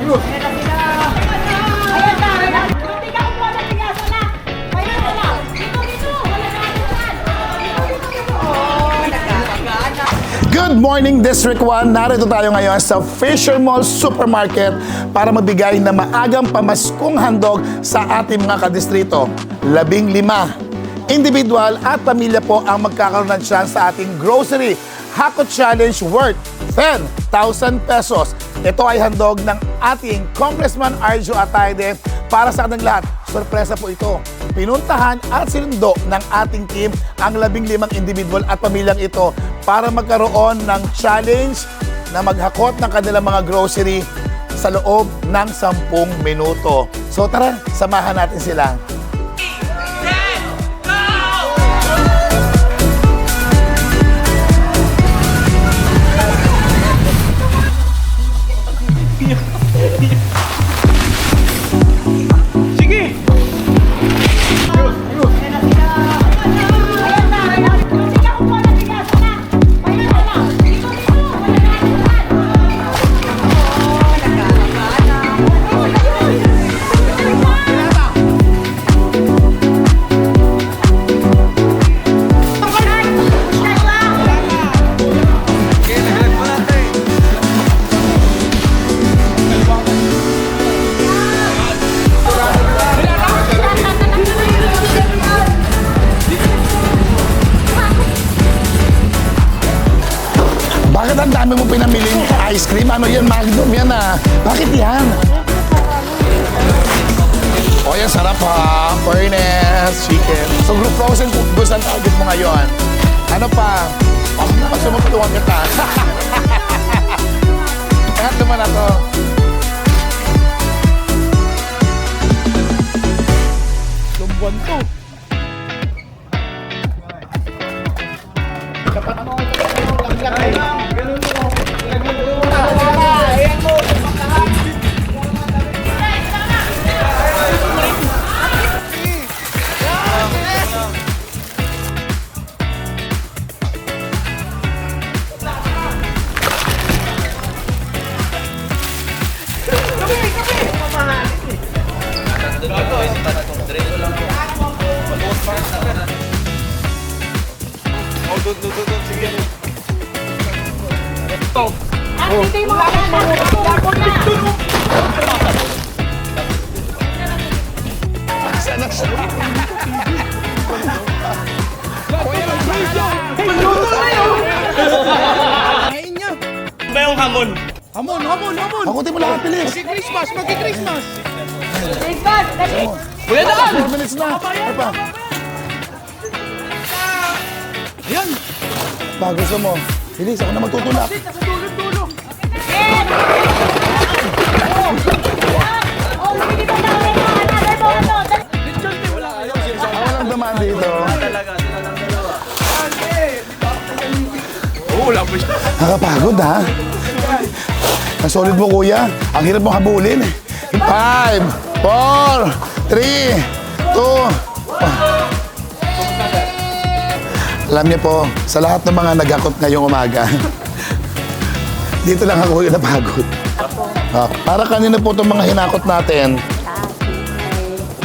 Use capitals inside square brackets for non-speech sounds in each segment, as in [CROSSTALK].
Good morning, District 1. Narito tayo ngayon sa Fisher Mall Supermarket para magbigay ng maagang pamaskong handog sa ating mga kadistrito. Labing lima. Individual at pamilya po ang magkakaroon ng chance sa ating grocery Hako Challenge worth 10,000 pesos. Ito ay handog ng ating Congressman Arjo Atayde para sa kanilang lahat. Sorpresa po ito. Pinuntahan at sinundo ng ating team ang labing limang individual at pamilyang ito para magkaroon ng challenge na maghakot ng kanilang mga grocery sa loob ng 10 minuto. So tara, samahan natin sila. Bakit ang dami mo pinamiling ice cream? Ano yan? Magnum yan ah. Bakit yan? O yan, sarap ha. Furnace, chicken. So group frozen goods ang target mo ngayon. Ano pa? Pag naman sumutulungan kita. Lahat naman na to. At dito yung mga anak. Dito na. Sana siya. ba yung hamon? Hamon, hamon, hamon! Hakutin mo lahat, bilis. Magki-Christmas! Tingnan, dali. Kuya Daan! 4 minutes na. Ano pa? Ayan! Ba, gusto mo? Bilis, ako na magtutulak. Oh, hindi pa namin na another bono. Dali. Ako lang dumaan dito. Oo, wala po siya. Nakapagod ha? Ang solid mo kuya. Ang hirap mo habulin. 5, 4, 3, 2, Alam niyo po, sa lahat ng mga naghakot ngayong umaga, [LAUGHS] dito lang ako yung napagod. Ah, para kanino po itong mga hinakot natin?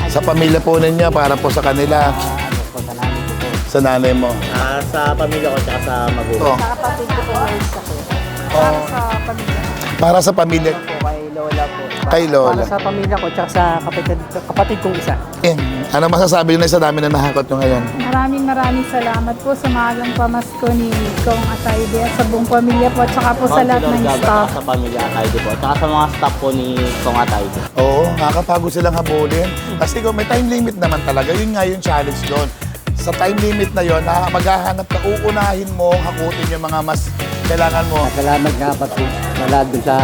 Sa pamilya po ninyo, para po sa kanila. Sa nanay mo. Ah, sa pamilya ko tsaka sa magulang. Ito, Kapatid ko po may sakit. Para sa pamilya para sa pamilya. Kay Lola. Para sa pamilya ko, tsaka sa kapatid, kapatid kong isa. Eh, ano masasabi nyo na sa dami na nahakot nyo ngayon? Maraming maraming salamat po sa maagang pamasko ni Kong Atayde at sa buong pamilya po at saka po sa lahat ng staff. Sa pamilya Atayde po. Tsaka sa mga staff po ni Kong Atayde. Oo, nakakapagod silang habulin. Kasi kung may time limit naman talaga, yun nga yung challenge doon. Sa time limit na yun, na maghahanap ka, uunahin mo, hakutin yung mga mas kailangan mo. Salamat nga pa po sa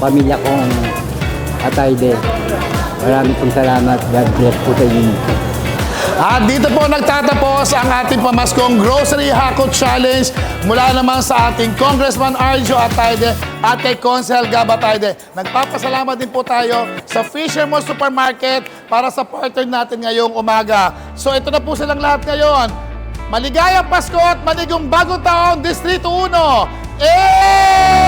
pamilya kong Atayde. Maraming pong salamat. God bless po sa inyo. At dito po nagtatapos ang ating pamaskong Grocery Hako Challenge mula naman sa ating Congressman Arjo Atayde at kay Consel Gab Atayde. Nagpapasalamat din po tayo sa Fisher Mall Supermarket para sa partner natin ngayong umaga. So ito na po silang lahat ngayon. Maligayang Pasko at manigong bagong taon, Distrito 1. Eh!